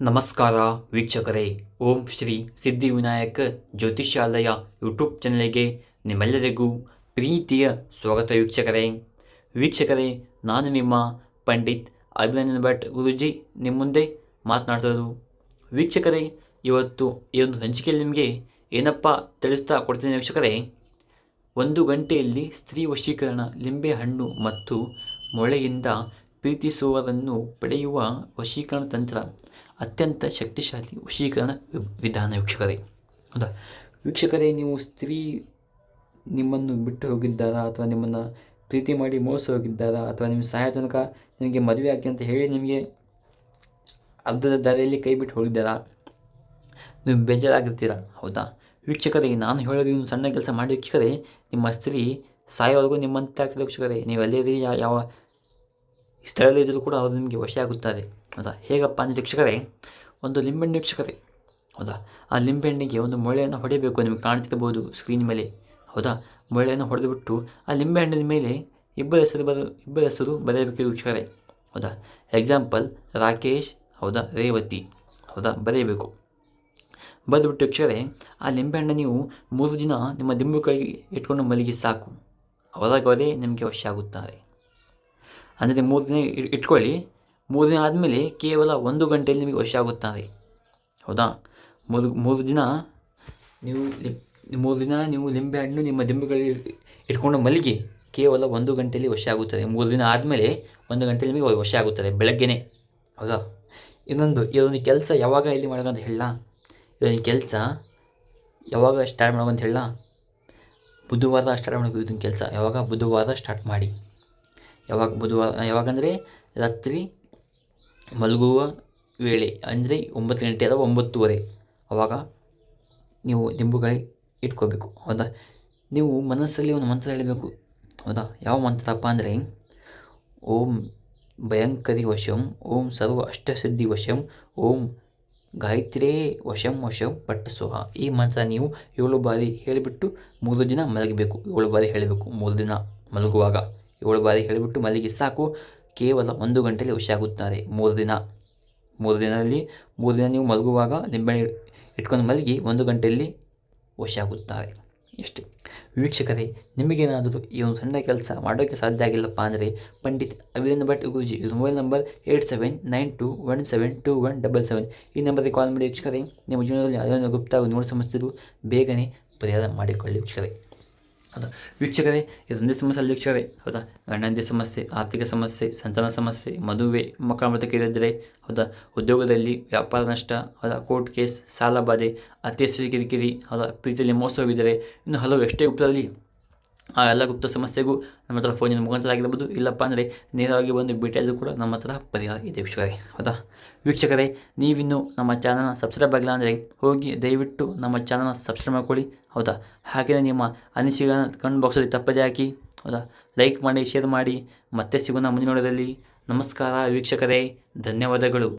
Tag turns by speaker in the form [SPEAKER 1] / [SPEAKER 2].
[SPEAKER 1] ನಮಸ್ಕಾರ ವೀಕ್ಷಕರೇ. ಓಂ ಶ್ರೀ ಸಿದ್ಧಿವಿನಾಯಕ ಜ್ಯೋತಿಷ್ಯಾಲಯ ಯೂಟ್ಯೂಬ್ ಚಾನಲ್ಗೆ ನಿಮ್ಮೆಲ್ಲರಿಗೂ ಪ್ರೀತಿಯ ಸ್ವಾಗತ ವೀಕ್ಷಕರೇ. ವೀಕ್ಷಕರೇ, ನಾನು ನಿಮ್ಮ ಪಂಡಿತ್ ಅಭಿನಂದನ್ ಭಟ್ ಗುರುಜಿ ನಿಮ್ಮ ಮುಂದೆ ಮಾತನಾಡ್ತದ್ದು ವೀಕ್ಷಕರೇ, ಇವತ್ತು ಈ ಒಂದು ಹಂಚಿಕೆಯಲ್ಲಿ ನಿಮಗೆ ಏನಪ್ಪ ತಿಳಿಸ್ತಾ ಕೊಡ್ತೇನೆ ವೀಕ್ಷಕರೇ. ಒಂದು ಗಂಟೆಯಲ್ಲಿ ಸ್ತ್ರೀ ವಶೀಕರಣ ಲಿಂಬೆ ಹಣ್ಣು ಮತ್ತು ಮೊಳೆಯಿಂದ ಪ್ರೀತಿಸುವವರನ್ನು ಪಡೆಯುವ ವಶೀಕರಣ ತಂತ್ರ. ಅತ್ಯಂತ ಶಕ್ತಿಶಾಲಿ ವಶೀಕರಣ ವಿಧಾನ ವೀಕ್ಷಕರೇ. ಹೌದಾ? ವೀಕ್ಷಕರೇ, ನೀವು ಸ್ತ್ರೀ ನಿಮ್ಮನ್ನು ಬಿಟ್ಟು ಹೋಗಿದ್ದಾರಾ? ಅಥವಾ ನಿಮ್ಮನ್ನು ಪ್ರೀತಿ ಮಾಡಿ ಮೋಸ ಹೋಗಿದ್ದಾರಾ? ಅಥವಾ ನಿಮ್ಮ ಸಹಾಯ ತನಕ ನಿಮಗೆ ಮದುವೆ ಆಗ್ತೀನಿ ಅಂತ ಹೇಳಿ ನಿಮಗೆ ಅರ್ಧದ ದಾರಿಯಲ್ಲಿ ಕೈ ಬಿಟ್ಟು ಹೋಗಿದ್ದಾರಾ? ನೀವು ಬೇಜಾರಾಗಿರ್ತೀರಾ? ಹೌದಾ? ವೀಕ್ಷಕರೇ, ನಾನು ಹೇಳೋದು ಇನ್ನು ಸಣ್ಣ ಕೆಲಸ ಮಾಡಿ ವೀಕ್ಷಕರೇ, ನಿಮ್ಮ ಸ್ತ್ರೀ ಸಾಯೋವರೆಗೂ ನಿಮ್ಮಂತೆ ಆಗ್ತದೆ ವೀಕ್ಷಕರೇ. ನೀವು ಅಲ್ಲಿ ಯಾವ ಸ್ಥಳದಲ್ಲಿ ಇದ್ದರೂ ಕೂಡ ಅವರು ನಿಮಗೆ ವಶ ಆಗುತ್ತಾರೆ. ಹೌದಾ? ಹೇಗಪ್ಪ ಅಂದರೆ ವೀಕ್ಷಕರೇ, ಒಂದು ಲಿಂಬೆಹಣ್ಣು ವೀಕ್ಷಕರೇ, ಹೌದಾ? ಆ ಲಿಂಬೆಹಣ್ಣಿಗೆ ಒಂದು ಮೊಳೆಯನ್ನು ಹೊಡೆಯಬೇಕು ನಿಮಗೆ ಕಾಣ್ತಿರ್ಬೋದು ಸ್ಕ್ರೀನ್ ಮೇಲೆ, ಹೌದಾ? ಮೊಳೆಯನ್ನು ಹೊಡೆದುಬಿಟ್ಟು ಆ ಲಿಂಬೆಹಣ್ಣಿನ ಮೇಲೆ ಇಬ್ಬರ ಹೆಸರು ಬರ, ಇಬ್ಬರ ಹೆಸರು ಬರೆಯಬೇಕು ವೀಕ್ಷಕರೇ, ಹೌದಾ? ಎಕ್ಸಾಂಪಲ್ ರಾಕೇಶ್, ಹೌದಾ? ರೇವತಿ, ಹೌದಾ? ಬರೆಯಬೇಕು. ಬರೆದುಬಿಟ್ಟು ವೀಕ್ಷಕರೇ, ಆ ಲಿಂಬೆಹಣ್ಣು ನೀವು ಮೂರು ದಿನ ನಿಮ್ಮ ದಿಂಬು ದಿಂಬುಗಳಿಗೆ ಇಟ್ಕೊಂಡು ಮಲಗಿ ಸಾಕು. ಅವರಾಗವರೇ ನಿಮಗೆ ವಶ ಆಗುತ್ತಾರೆ. ಅಂದರೆ ಮೂರು ದಿನ ಇಟ್- ಇಟ್ಕೊಳ್ಳಿ ಮೂರು ದಿನ ಆದಮೇಲೆ ಕೇವಲ ಒಂದು ಗಂಟೆಯಲ್ಲಿ ನಿಮಗೆ ವಶ ಆಗುತ್ತಾರೆ. ಹೌದಾ? ಮೂರು ಮೂರು ದಿನ ನೀವು ಮೂರು ದಿನ ನೀವು ಲಿಂಬೆ ಹಣ್ಣು ನಿಮ್ಮ ದಿಂಬುಗಳಿಗೆ ಇಟ್ಕೊಂಡು ಮಲಗಿ ಕೇವಲ ಒಂದು ಗಂಟೆಯಲ್ಲಿ ವಶ ಆಗುತ್ತದೆ. ಮೂರು ದಿನ ಆದಮೇಲೆ ಒಂದು ಗಂಟೆಯಲ್ಲಿ ನಿಮಗೆ ವಶ ಆಗುತ್ತದೆ ಬೆಳಗ್ಗೆನೇ. ಹೌದಾ? ಇನ್ನೊಂದು, ಇದೊಂದು ಕೆಲಸ ಯಾವಾಗ ಇಲ್ಲಿ ಮಾಡೋದಂತ ಹೇಳ ಇದೊಂದು ಕೆಲಸ ಯಾವಾಗ ಸ್ಟಾರ್ಟ್ ಮಾಡೋದಂತ ಹೇಳ ಬುಧವಾರ ಸ್ಟಾರ್ಟ್ ಮಾಡೋದು ಇದೊಂದು ಕೆಲಸ. ಯಾವಾಗ? ಬುಧವಾರ ಸ್ಟಾರ್ಟ್ ಮಾಡಿ. ಯಾವಾಗ, ಬುಧವಾರ, ಯಾವಾಗಂದರೆ ರಾತ್ರಿ ಮಲಗುವ ವೇಳೆ, ಅಂದರೆ ಒಂಬತ್ತು ಗಂಟೆ ಅಥವಾ ಒಂಬತ್ತುವರೆ ಆವಾಗ ನೀವು ದಿಂಬುಗಳಿ ಇಟ್ಕೋಬೇಕು, ಹೌದಾ? ನೀವು ಮನಸ್ಸಲ್ಲಿ ಒಂದು ಮಂತ್ರ ಹೇಳಬೇಕು, ಹೌದಾ? ಯಾವ ಮಂತ್ರಪ್ಪ ಅಂದರೆ, ಓಂ ಭಯಂಕರಿ ವಶಂ, ಓಂ ಸರ್ವ ಅಷ್ಟಸಿದ್ಧಿ ವಶಂ, ಓಂ ಗಾಯತ್ರಿಯೇ ವಶಂ ವಶಂ ಪಟ್ಟಸ್ವಹ. ಈ ಮಂತ್ರ ನೀವು ಏಳು ಬಾರಿ ಹೇಳಿಬಿಟ್ಟು ಮೂರು ದಿನ ಮಲಗಬೇಕು, ಏಳು ಬಾರಿ ಹೇಳಬೇಕು. ಮೂರು ದಿನ ಮಲಗುವಾಗ ಏಳು ಬಾರಿ ಹೇಳಿಬಿಟ್ಟು ಮಲಗಿ ಸಾಕು. ಕೇವಲ ಒಂದು ಗಂಟೆಯಲ್ಲಿ ಹುಷಿಯಾಗುತ್ತಾರೆ ಮೂರು ದಿನ. ಮೂರು ದಿನದಲ್ಲಿ, ಮೂರು ದಿನ ನೀವು ಮಲಗುವಾಗ ನಿಂಬೆಹಣ್ಣು ಇಟ್ಕೊಂಡು ಮಲಗಿ ಒಂದು ಗಂಟೆಯಲ್ಲಿ ವಶ ಎಷ್ಟು. ವೀಕ್ಷಕರೇ, ನಿಮಗೇನಾದರೂ ಈ ಒಂದು ಸಣ್ಣ ಕೆಲಸ ಮಾಡೋಕ್ಕೆ ಸಾಧ್ಯ ಆಗಿಲ್ಲಪ್ಪ ಅಂದರೆ ಪಂಡಿತ್ ಅಭಿನಂದ ಭಟ್ ಗುರುಜಿ, ಇದು mobile number eight seven nine two one seven two one double seven. ಈ ನಂಬರ್ಗೆ ಕಾಲ್ ಮಾಡಿ ವೀಕ್ಷಕರೇ, ನಿಮ್ಮ ಜೀವನದಲ್ಲಿ ಅದನ್ನು ಗುಪ್ತ ನೋಡಿ ಸಮಸ್ಯೆಗಳು ಬೇಗನೆ ಪರಿಹಾರ ಮಾಡಿಕೊಳ್ಳಿ ವೀಕ್ಷಕರೇ. ಹೌದಾ? ವೀಕ್ಷಕರೇ ಇದೊಂದೇ ಸಮಸ್ಯೆ ಅಲ್ಲಿ ವೀಕ್ಷಕರೇ, ಹೌದಾ? ಗಂಡಂದಿ ಸಮಸ್ಯೆ, ಆರ್ಥಿಕ ಸಮಸ್ಯೆ, ಸಂತಾನ ಸಮಸ್ಯೆ, ಮದುವೆ, ಮಕ್ಕಳ ಮತಕ್ಕಿರಿದ್ರೆ ಹೌದಾ? ಉದ್ಯೋಗದಲ್ಲಿ ವ್ಯಾಪಾರ ನಷ್ಟ, ಹೌದಾ? ಕೋರ್ಟ್ ಕೇಸ್, ಸಾಲ ಬಾಧೆ ಅತಿ ಹೆಚ್ಚು ಕಿರಿಕಿರಿ ಹೌದಾ? ಪ್ರೀತಿಯಲ್ಲಿ ಮೋಸ ಹೋಗಿದ್ದಾರೆ ಇನ್ನು ಹಲವು ಎಷ್ಟೇ ಗುಪ್ತರಲ್ಲಿ ಆ ಎಲ್ಲ ಗುಪ್ತ ಸಮಸ್ಯೆಗೂ ನಮ್ಮ ಹತ್ರ ಫೋನಿನ ಮುಖಾಂತರ ಆಗಿರ್ಬೋದು ಇಲ್ಲಪ್ಪ ಅಂದರೆ ನೇರವಾಗಿ ಬಂದು ಭೇಟಿಯಾದರೂ ಕೂಡ ನಮ್ಮ ಹತ್ರ ಪರಿಹಾರ ಇದೆ ವೀಕ್ಷಕರೇ. ಹೌದಾ? ವೀಕ್ಷಕರೇ, ನೀವಿನ್ನು ನಮ್ಮ ಚಾನಲ್ನ ಸಬ್ಸ್ಕ್ರೈಬ್ ಆಗಿಲ್ಲ ಅಂದರೆ ಹೋಗಿ ದಯವಿಟ್ಟು ನಮ್ಮ ಚಾನಲ್ನ ಸಬ್ಸ್ಕ್ರೈಬ್ ಮಾಡ್ಕೊಳ್ಳಿ. ಹೌದಾ? ಹಾಗೆಯೇ ನಿಮ್ಮ ಅನಿಸಿಕೆಗಳನ್ನ ಕಮೆಂಟ್ ಬಾಕ್ಸಲ್ಲಿ ತಪ್ಪದೇ ಹಾಕಿ. ಹೌದಾ? ಲೈಕ್ ಮಾಡಿ ಶೇರ್ ಮಾಡಿ. ಮತ್ತೆ ಸಿಗೋಣ ಮುಂದಿನ ನೋಡೋದಲ್ಲಿ ನಮಸ್ಕಾರ ವೀಕ್ಷಕರೇ. ಧನ್ಯವಾದಗಳು.